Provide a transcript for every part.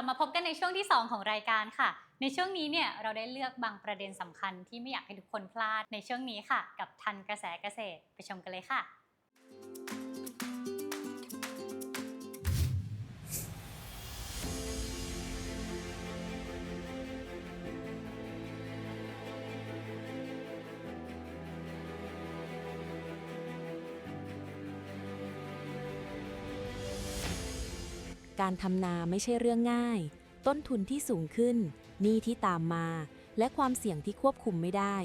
ลับมาพบกันในช่วงที่ 2 ของรายการค่ะ ในช่วงนี้เนี่ยเราได้เลือกบางประเด็นสำคัญที่ไม่อยากให้ทุกคนพลาดในช่วงนี้ค่ะ กับทันกระแสเกษตร ไปชมกันเลยค่ะ การทำนาไม่ใช่เรื่องง่าย ต้นทุนที่สูงขึ้นหนี้ที่ตามมา และความเสี่ยงที่ควบคุมไม่ได้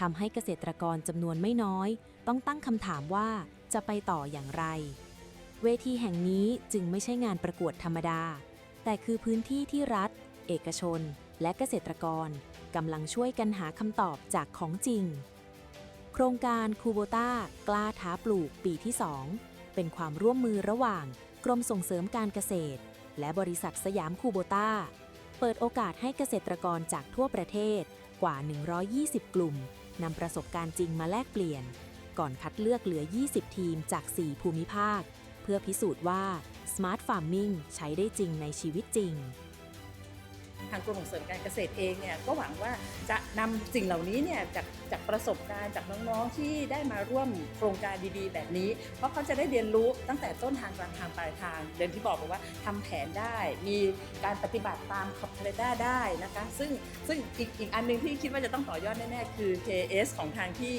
ทำให้เกษตรกรจำนวนไม่น้อย ต้องตั้งคำถามว่าจะไปต่ออย่างไร เวทีแห่งนี้จึงไม่ใช่งานประกวดธรรมดา แต่คือพื้นที่ที่รัฐ เอกชน และเกษตรกรกำลังช่วยกันหาคำตอบจากของจริง โครงการคูโบต้ากล้าท้าปลูกปีที่ 2 เป็นความร่วมมือระหว่าง กรมส่งเสริมการเกษตร และบริษัทสยามคูโบต้า เปิดโอกาสให้เกษตรกรจากทั่วประเทศกว่า 120 กลุ่มนำประสบการณ์จริงมาแลกเปลี่ยน ก่อนคัดเลือกเหลือ 20 ทีมจาก 4 ภูมิภาค เพื่อพิสูจน์ว่า Smart Farming ใช้ได้จริงในชีวิตจริง ทางกรมส่งเสริมการเกษตรเองเนี่ยก็หวังว่าจะนำสิ่งเหล่านี้เนี่ยจากจากประสบการณ์จากน้องๆที่ได้มาร่วมโครงการดีๆ แบบนี้ เพราะเขาจะได้เรียนรู้ตั้งแต่ต้นทางกลางทางปลายทางเดินที่บอกไปว่าทำแผนได้ มีการปฏิบัติตามคอมเพลต้าได้นะคะซึ่งซึ่งอีกอีกอันหนึงที่คิดว่าจะต้องต่อยอดแน่ๆคือ KS ของทางที่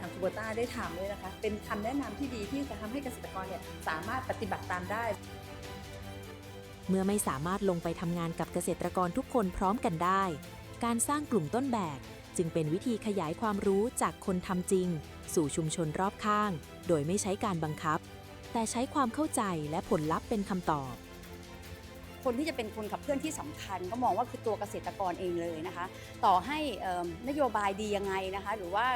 ทางคูโบต้าได้ทำด้วยนะคะเป็นคำแนะนำที่ดีที่จะทำให้เกษตรกรเนี่ยสามารถปฏิบัติตามได้ เมื่อไม่สามารถลงไปทำงานกับเกษตรกรทุกคนพร้อมกันได้ การสร้างกลุ่มต้นแบบ จึงเป็นวิธีขยายความรู้จากคนทำจริง สู่ชุมชนรอบข้าง โดยไม่ใช้การบังคับ แต่ใช้ความเข้าใจและผลลัพธ์เป็นคำตอบ คนที่จะเป็นคนขับเคลื่อนที่สำคัญ ก็มองว่าคือตัวเกษตรกรเองเลยนะคะ ต่อให้นโยบายดียังไงนะคะ หรือว่า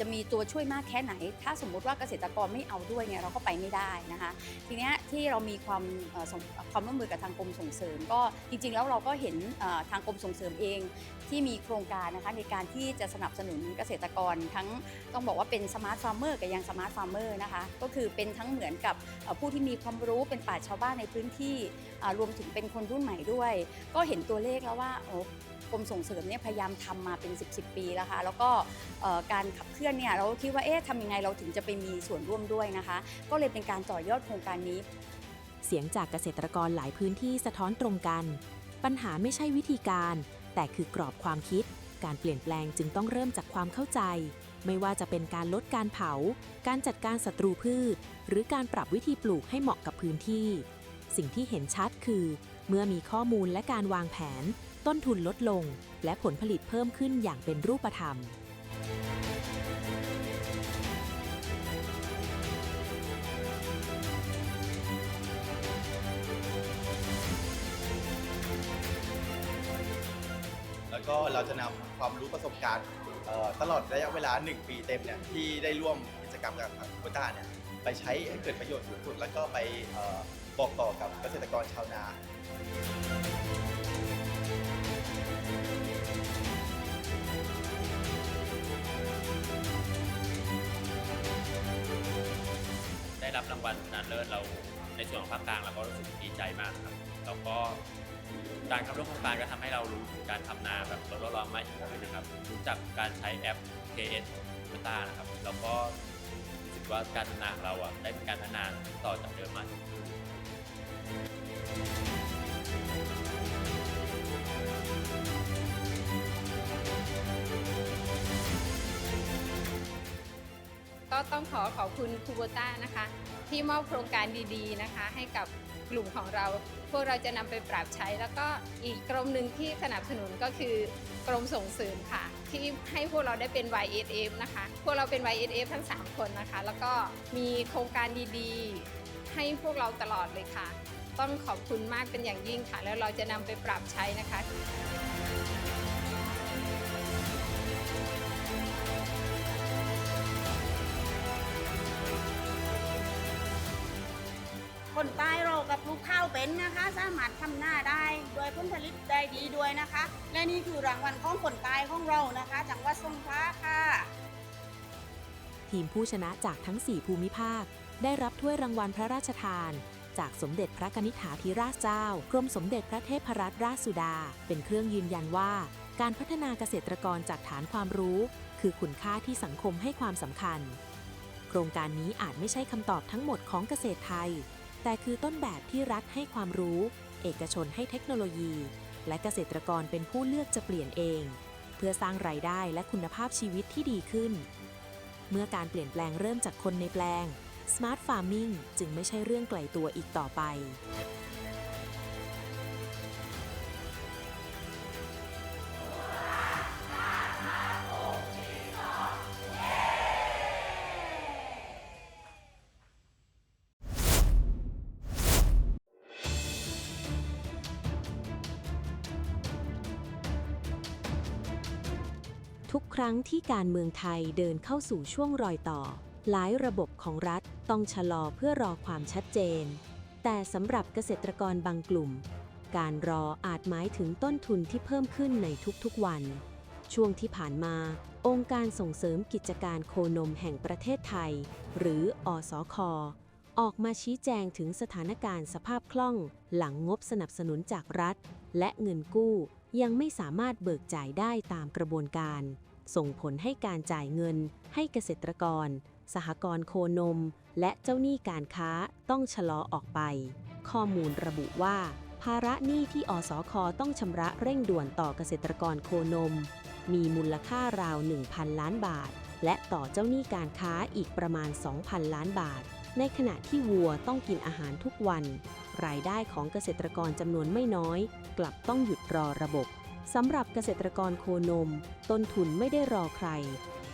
จะมีตัวช่วยมากแค่ไหน ถ้าสมมุติว่าเกษตรกรไม่เอาด้วยเนี่ยเราก็ไปไม่ได้นะคะ ทีนี้ที่เรามีความความร่วมมือกับทางกรมส่งเสริม ก็จริงๆแล้วเราก็เห็นทางกรมส่งเสริมเองที่มีโครงการนะคะในการที่จะสนับสนุนเกษตรกรทั้งต้องบอกว่าเป็นสมาร์ทฟาร์มเมอร์กับยังสมาร์ทฟาร์มเมอร์นะคะก็คือเป็นทั้งเหมือนกับผู้ที่มีความรู้เป็นปราชาวบ้านในพื้นที่รวมถึงเป็นคนรุ่นใหม่ด้วย ก็เห็นตัวเลขแล้วว่าโอ้กรมส่งเสริมเนี่ยพยายามทำมาเป็น 10 10ปีแล้วค่ะแล้วก็การขับเคลื่อนเนี่ยเราคิดว่าเอ๊ะทำยังไงเราถึงจะไปมีส่วนร่วมด้วยนะคะ ก็เลยเป็นการต่อยอดโครงการนี้ เสียงจากเกษตรกรหลายพื้นที่สะท้อนตรงกัน ปัญหาไม่ใช่วิธีการ แต่คือกรอบความคิด การเปลี่ยนแปลงจึงต้องเริ่มจากความเข้าใจ ไม่ว่าจะเป็นการลดการเผา การจัดการศัตรูพืช หรือการปรับวิธีปลูกให้เหมาะกับพื้นที่ สิ่งที่เห็นชัดคือ เมื่อมีข้อมูลและการวางแผน ต้นทุนลดลง และผลผลิตเพิ่มขึ้นอย่างเป็นรูปธรรม แล้วก็เราจะนำความรู้ประสบการณ์เอ่อตลอดระยะเวลา 1 ปีเต็มเนี่ยที่ได้ร่วมกิจกรรมกับทางโคต้าเนี่ยไปใช้ให้เกิดประโยชน์สูงสุด แล้วก็ไปเอ่อ บอกต่อกับเกษตรกรชาวนาได้รับรางวัลชนะเลิศเราในส่วนของภาคกลางเราก็รู้สึกดีใจมากครับแล้วก็การเข้าร่วมโครงการก็ทำให้เรารู้ถึงการทำนาแบบลดละลองมากขึ้นนะครับรู้จักการใช้แอป KS เ t a นะครับแล้วก็รู้สึกว่าการทำนาของเราอะได้มีการพัฒนาต่อจากเดิมมากขึ้น ก็ต้องขอขอบคุณคูโบต้านะคะ ที่มอบโครงการดีๆนะคะ ให้กับกลุ่มของเรา พวกเราจะนำไปปรับใช้ แล้วก็อีกกรมหนึ่งที่สนับสนุนก็คือกรมส่งเสริมค่ะ ที่ให้พวกเราได้เป็น YSF นะคะ พวกเราเป็น YSF ทั้ง 3 คนนะคะ แล้วก็มีโครงการดีๆ ให้พวกเราตลอดเลยค่ะ ต้องขอบคุณมากเป็นอย่างยิ่งค่ะ แล้วเราจะนำไปปรับใช้นะคะคนใต้เรากับลูกข้าวเป็นนะคะ สามารถทำหน้าได้โดยผลผลิตได้ดีด้วยนะคะ และนี่คือรางวัลของคนใต้ของเรานะคะจังหวัดสงขลาค่ะ ทีมผู้ชนะจากทั้ง 4 ภูมิภาค ได้รับถ้วยรางวัลพระราชทาน จากสมเด็จพระกนิษฐาธิราชเจ้ากรมสมเด็จพระเทพรัตนราชสุดา เป็นเครื่องยืนยันว่า การพัฒนาเกษตรกรจากฐานความรู้ คือคุณค่าที่สังคมให้ความสำคัญ โครงการนี้อาจไม่ใช่คำตอบทั้งหมดของเกษตรไทย แต่คือต้นแบบที่รัฐให้ความรู้ เอกชนให้เทคโนโลยี และเกษตรกรเป็นผู้เลือกจะเปลี่ยนเอง เพื่อสร้างรายได้และคุณภาพชีวิตที่ดีขึ้น เมื่อการเปลี่ยนแปลงเริ่มจากคนในแปลง Smart Farming จึงไม่ใช่เรื่องไกลตัวอีกต่อไป ทุกครั้งที่การเมืองไทยเดินเข้าสู่ช่วงรอยต่อ หลายระบบของรัฐต้องชะลอเพื่อรอความชัดเจน แต่สำหรับเกษตรกรบางกลุ่ม การรออาจหมายถึงต้นทุนที่เพิ่มขึ้นในทุกๆวัน ช่วงที่ผ่านมา องค์การส่งเสริมกิจการโคนมแห่งประเทศไทย หรืออสคออกมาชี้แจงถึงสถานการณ์สภาพคล่อง หลังงบสนับสนุนจากรัฐ และเงินกู้ยังไม่สามารถเบิกจ่ายได้ตามกระบวนการ ส่งผลให้การจ่ายเงินให้เกษตรกร สหกรณ์โคนม และเจ้าหนี้การค้าต้องชะลอออกไป ข้อมูลระบุว่า ภาระหนี้ที่อสคต้องชำระเร่งด่วนต่อเกษตรกรโคนม มีมูลค่าราว 1,000 ล้านบาท และต่อเจ้าหนี้การค้าอีกประมาณ 2,000 ล้านบาท ในขณะที่วัวต้องกินอาหารทุกวัน รายได้ของเกษตรกรจำนวนไม่น้อย กลับต้องหยุดรอระบบสำหรับเกษตรกรโคนม ต้นทุนไม่ได้รอใคร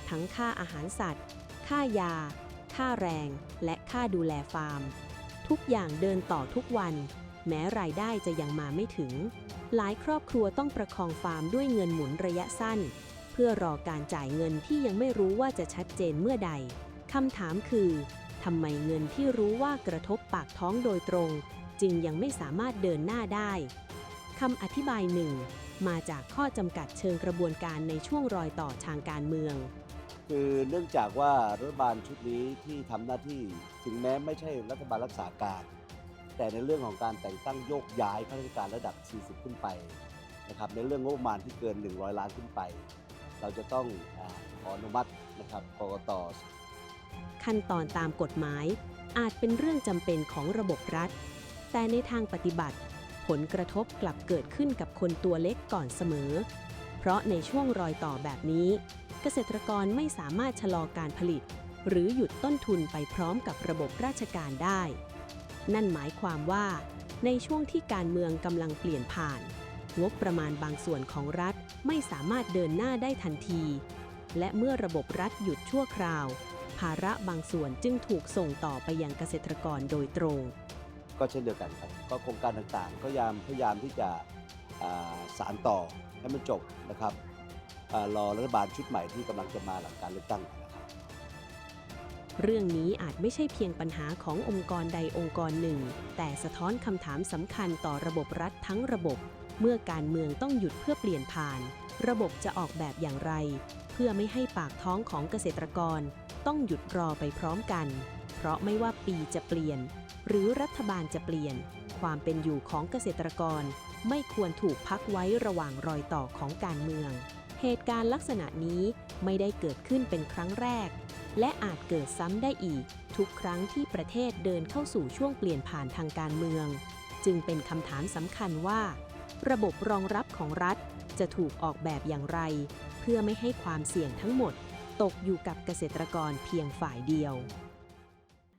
ทั้งค่าอาหารสัตว์ ค่ายา ค่าแรง และค่าดูแลฟาร์ม ทุกอย่างเดินต่อทุกวัน แม้รายได้จะยังมาไม่ถึง หลายครอบครัวต้องประคองฟาร์มด้วยเงินหมุนระยะสั้น เพื่อรอการจ่ายเงินที่ยังไม่รู้ว่าจะชัดเจนเมื่อใดคำถามคือทำไมเงินที่รู้ว่ากระทบปากท้องโดยตรง จึงยังไม่สามารถเดินหน้าได้คำอธิบายหนึ่งมาจากข้อจำกัดเชิงกระบวนการในช่วงรอยต่อทางการเมือง คือเนื่องจากว่ารัฐบาลชุดนี้ที่ทำหน้าที่ถึงแม้ไม่ใช่รัฐบาลรักษาการ แต่ในเรื่องของการแต่งตั้งโยกย้ายข้าราชการระดับ 40 ขึ้นไปนะครับในเรื่องงบประมาณที่เกิน 100 ล้านขึ้นไป เราจะต้องอาขออนุมัตินะครับกกต ขั้นตอนตามกฎหมาย อาจเป็นเรื่องจำเป็นของระบบรัฐ แต่ในทางปฏิบัติ ผลกระทบกลับเกิดขึ้นกับคนตัวเล็กก่อนเสมอ เพราะในช่วงรอยต่อแบบนี้ เกษตรกรไม่สามารถชะลอการผลิต หรือหยุดต้นทุนไปพร้อมกับระบบราชการได้ นั่นหมายความว่า ในช่วงที่การเมืองกำลังเปลี่ยนผ่าน งบประมาณบางส่วนของรัฐไม่สามารถเดินหน้าได้ทันที และเมื่อระบบรัฐหยุดชั่วคราว ภาระบางส่วนจึงถูกส่งต่อไปยังเกษตรกรโดยตรง ก็เช่นเดียวกันครับก็โครงการต่างๆ ก็พยายามพยายามที่จะอ่าสารต่อให้มันจบนะครับ รอรัฐบาลชุดใหม่ที่กำลังจะมาหลังการเลือกตั้งนะครับเรื่องนี้อาจไม่ใช่เพียงปัญหาขององค์กรใดองค์กรหนึ่ง แต่สะท้อนคำถามสำคัญต่อระบบรัฐทั้งระบบ เมื่อการเมืองต้องหยุดเพื่อเปลี่ยนผ่าน ระบบจะออกแบบอย่างไร เพื่อไม่ให้ปากท้องของเกษตรกร ต้องหยุดรอไปพร้อมกัน เพราะไม่ว่าปีจะเปลี่ยน หรือรัฐบาลจะเปลี่ยน ความเป็นอยู่ของเกษตรกร ไม่ควรถูกพักไว้ระหว่างรอยต่อของการเมือง เหตุการณ์ลักษณะนี้ไม่ได้เกิดขึ้นเป็นครั้งแรก และอาจเกิดซ้ำได้อีก ทุกครั้งที่ประเทศเดินเข้าสู่ช่วงเปลี่ยนผ่านทางการเมือง จึงเป็นคำถามสำคัญว่า ระบบรองรับของรัฐจะถูกออกแบบอย่างไร เพื่อไม่ให้ความเสี่ยงทั้งหมด ตกอยู่กับเกษตรกรเพียงฝ่ายเดียว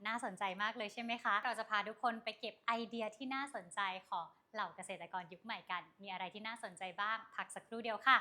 น่าสนใจมากเลยใช่ไหมคะ เราจะพาทุกคนไปเก็บไอเดียที่น่าสนใจของ เหล่าเกษตรกรยุคใหม่กัน มีอะไรที่น่าสนใจบ้าง พักสักครู่เดียวค่ะ